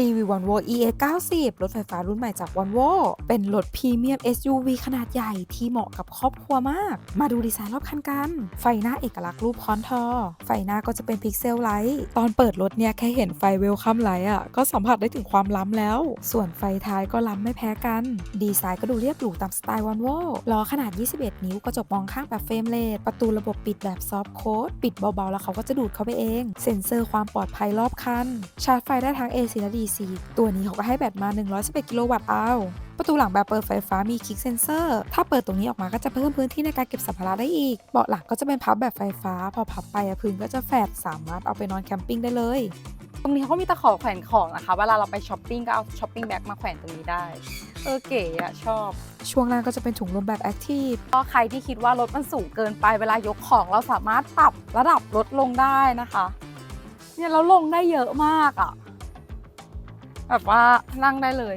รีวิว Volvo EX90 รถไฟฟ้ารุ่นใหม่จาก Volvo เป็นรถพรีเมียม SUV ขนาดใหญ่ที่เหมาะกับครอบครัวมาก มาดูดีไซน์รอบคันกัน ไฟหน้าเอกลักษณ์รูปคอนทอ ไฟหน้าก็จะเป็นพิกเซลไลท์ตอนเปิดรถเนี่ยแค่เห็นไฟเวลคัมไลท์อะ ก็สัมผัสได้ถึงความล้ำแล้ว ส่วนไฟท้ายก็ล้ำไม่แพ้กัน ดีไซน์ก็ดูเรียบหรูตามสไตล์ Volvo ล้อขนาด 21 นิ้วกระจกมองข้างแบบเฟรมเลสประตูระบบปิดแบบซอฟต์โค้ดปิดเบาๆแล้วเขาก็จะดูดเข้าไปเอง เซ็นเซอร์ความปลอดภัยรอบคัน ชาร์จไฟได้ทั้ง AC และ DC ตัวนี้เขาก็ให้แบตมา 111 กิโลวัตต์เอาประตูหลังแบบเปิดไฟฟ้ามีคลิกเซนเซอร์ ถ้าเปิดตรงนี้ออกมาก็จะเพิ่มพื้นที่ในการเก็บสัมภาระได้อีก เบาะหลังก็จะเป็นพับแบบไฟฟ้า พอพับไปอะพื้นก็จะแฟดสามารถเอาไปนอนแคมปิ้งได้เลย ตรงนี้เขามีตะขอแขวนของนะคะ เวลาเราไปช้อปปิ้งก็เอาช้อปปิ้งแบ็กมาแขวนตรงนี้ได้ เออเก๋อะชอบ ช่วงล่างก็จะเป็นถุงลมแบบแอคทีฟ ก็ใครที่คิดว่ารถมันสูงเกินไปเวลายกของเราสามารถปรับระดับรถลงได้นะคะ เนี่ยเราลงได้เยอะมากอะ แบบว่านั่งได้เลย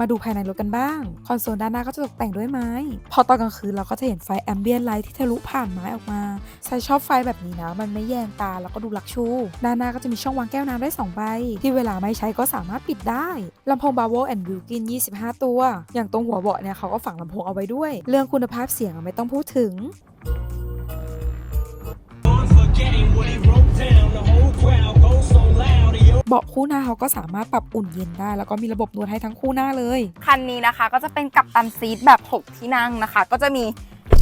มาดูภายในรถกันบ้าง คอนโซลด้านหน้าก็จะตกแต่งด้วยไม้ พอตอนกลางคืนเราก็จะเห็นไฟแอมเบียนไลท์ที่ทะลุผ่านไม้ออกมาใส่ชอบไฟแบบนี้นะ มันไม่แยงตาแล้วก็ดูลักชู ด้านหน้าก็จะมีช่องวางแก้วน้ำได้ 2 ใบ ที่เวลาไม่ใช้ก็สามารถปิดได้ลำโพง b a v o and Wilkin 25 ตัว อย่างตรงหัวเบาะเนี่ยเขาก็ฝังลำโพงเอาไว้ด้วย เรื่องคุณภาพเสียงไม่ต้องพูดถึง เบาะคู่หน้าเขาก็สามารถปรับอุ่นเย็นได้ แล้วก็มีระบบนวดให้ทั้งคู่หน้าเลย คันนี้นะคะ ก็จะเป็นกัปตันซีทแบบ 6 ที่นั่งนะคะ ก็จะมี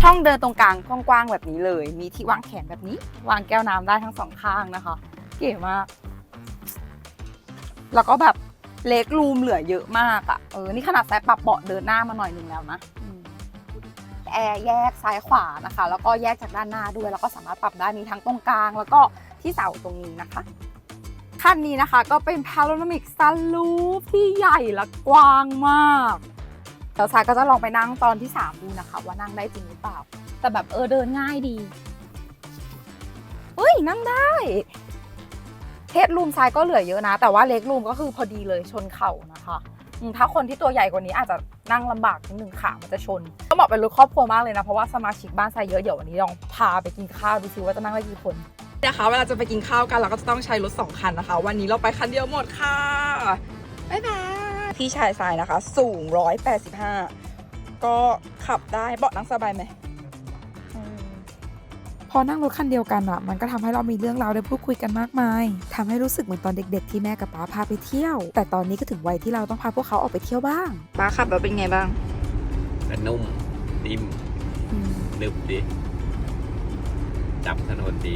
ช่องเดินตรงกลางกว้างๆแบบนี้เลย มีที่วางแขนแบบนี้ วางแก้วน้ำได้ทั้งสองข้างนะคะ เก๋มาก แล้วก็แบบเล็กรูมเหลือเยอะมากอะ่ะ เออ นี่ขนาดแซปปรับเบาะเดินหน้ามาหน่อยนึงแล้วนะแอร์แยกซ้ายขวานะคะ แล้วก็แยกจากด้านหน้าด้วย แล้วก็สามารถปรับได้มีทั้งตรงกลาง แล้วก็ที่เสาตรงนี้นะคะ คันนี้นะคะก็เป็น Panoramic Sunroof ที่ใหญ่และกว้างมากเดี๋ยวสายก็จะลองไปนั่งตอนที่ 3 ดูนะคะ ว่านั่งได้จริงหรือเปล่า แต่แบบเออเดินง่ายดีเฮ้ยนั่งได้เฮดรูมซ้ายก็เหลือเยอะนะ แต่ว่าเล็กรูมก็คือพอดีเลยชนเข่านะคะถ้าคนที่ตัวใหญ่กว่านี้อาจจะนั่งลำบากนิดนึงขามันจะชน ก็เหมาะเป็นรถครอบครัวมากเลยนะ เพราะว่าสมาชิกบ้านทรายเยอะเดี๋ยววันนี้ลองพาไปกินข้าวดูซิว่าจะนั่งได้กี่คน นะคะเวลาจะไปกินข้าวกันเราก็จะต้องใช้รถสองคันนะคะ วันนี้เราไปคันเดียวหมดค่ะบ๊ายบายพี่ชายสายนะคะ สูง 185 ก็ขับได้เบาะนั่งสบายไหมอืมพอนั่งรถคันเดียวกันอะ มันก็ทำให้เรามีเรื่องราวได้พูดคุยกันมากมายทำให้รู้สึกเหมือนตอนเด็ก ๆ ที่แม่กับป้าพาไปเที่ยว แต่ตอนนี้ก็ถึงวัยที่เราต้องพาพวกเขาออกไปเที่ยวบ้าง ป้าขับแล้วเป็นไงบ้างแต่นุ่มนิ่มนึบดี จับถนนดี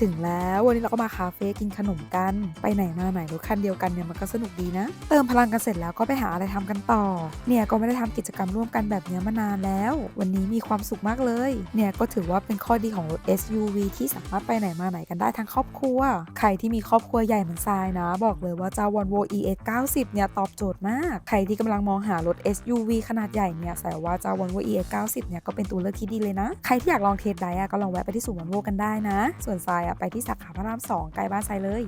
ถึงแล้ววันนี้เราก็มาคาเฟ่กินขนมกัน ไปไหนมาไหนรถคันเดียวกันเนี่ยมันก็สนุกดีนะ เติมพลังกันเสร็จแล้วก็ไปหาอะไรทำกันต่อ เนี่ยก็ไม่ได้ทำกิจกรรมร่วมกันแบบนี้มานานแล้ว วันนี้มีความสุขมากเลย เนี่ยก็ถือว่าเป็นข้อดีของรถ SUV ที่สามารถไปไหนมาไหนกันได้ทั้งครอบครัว ใครที่มีครอบครัวใหญ่เหมือนทรายนะ บอกเลยว่าเจ้า Volvo EX90 เนี่ยตอบโจทย์มาก ใครที่กำลังมองหารถ SUV ขนาดใหญ่เนี่ยแสดว่าเจ้า Volvo EX90 เนี่ยก็เป็นตัวเลือกที่ดีเลยนะ ใครที่อยากลองเทสไดอะก็ลองแวะไปที่ศูนย์ Volvo กันได้นะ ส่วนทรายอะไปที่สาขาพระรามสองใกล้บ้านไซเลย